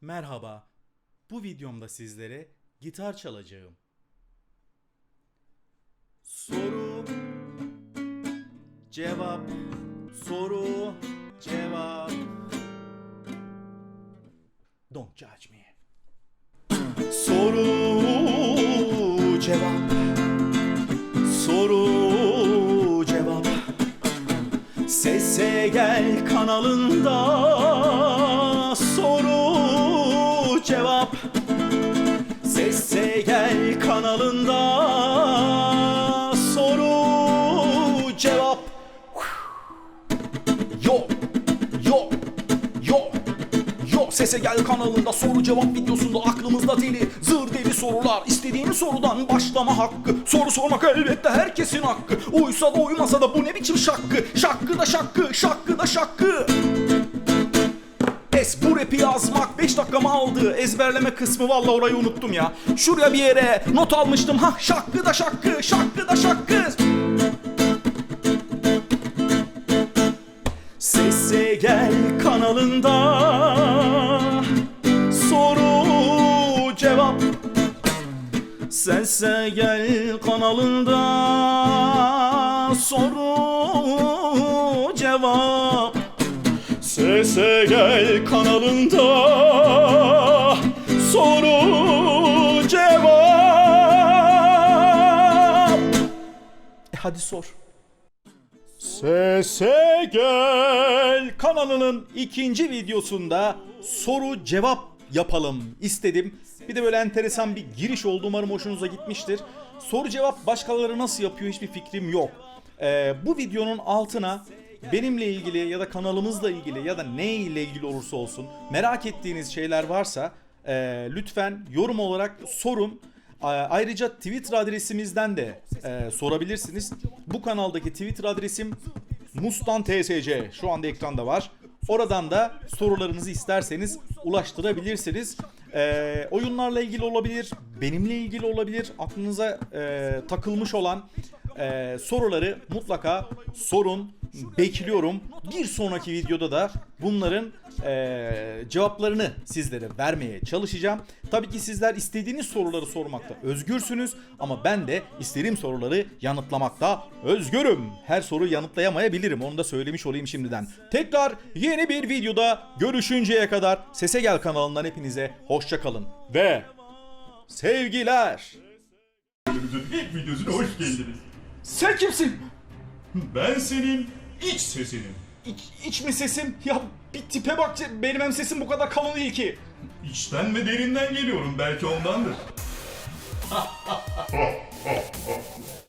Merhaba. Bu videomda sizlere gitar çalacağım. Soru cevap soru cevap Don't judge me. Soru cevap soru cevap Sese Gel kanalında cevap Sese Gel kanalında soru cevap. Yo yo yo Yo. Sese Gel kanalında soru cevap videosunda aklımızda deli. Zır deli sorular istediğiniz sorudan başlama hakkı. Soru sormak elbette herkesin hakkı. Uysa da uymasa da bu ne biçim şakkı? Şakkı da şakkı şakkı da şakkı rapi yazmak 5 dakikamı aldı. Ezberleme kısmı valla orayı unuttum ya. Şuraya bir yere not almıştım. Ha Şakkı da şakkı şakkı da şakkı. Sese Gel kanalında. Soru cevap. Sese Gel kanalında. Soru cevap Sese Gel kanalında soru cevap E hadi sor. Sese Gel kanalının ikinci videosunda soru cevap yapalım istedim. Bir de böyle enteresan bir giriş oldu umarım hoşunuza gitmiştir. Soru cevap başkaları nasıl yapıyor hiçbir fikrim yok. Ee, bu videonun altına benimle ilgili ya da kanalımızla ilgili ya da ne ile ilgili olursa olsun merak ettiğiniz şeyler varsa e, lütfen yorum olarak sorun. Ayrıca Twitter adresimizden de e, sorabilirsiniz. Bu kanaldaki Twitter adresim Mustan TSC şu anda ekranda var. Oradan da sorularınızı isterseniz ulaştırabilirsiniz. E, oyunlarla ilgili olabilir, benimle ilgili olabilir, aklınıza e, takılmış olan e, soruları mutlaka sorun. Bekliyorum. Bir sonraki videoda da bunların e, cevaplarını sizlere vermeye çalışacağım. Tabii ki sizler istediğiniz soruları sormakta özgürsünüz ama ben de istediğim soruları yanıtlamakta özgürüm. Her soruyu yanıtlayamayabilirim. Onu da söylemiş olayım şimdiden. Tekrar yeni bir videoda görüşünceye kadar Sese Gel kanalından hepinize hoşça kalın ve sevgiler. İlk videosuna hoş geldiniz. Sen kimsin? Ben senin İç sesini. İç, iç mi sesim? Ya bir tipe bak benim hem sesim bu kadar kalın değil ki. İçten ve derinden geliyorum belki ondandır.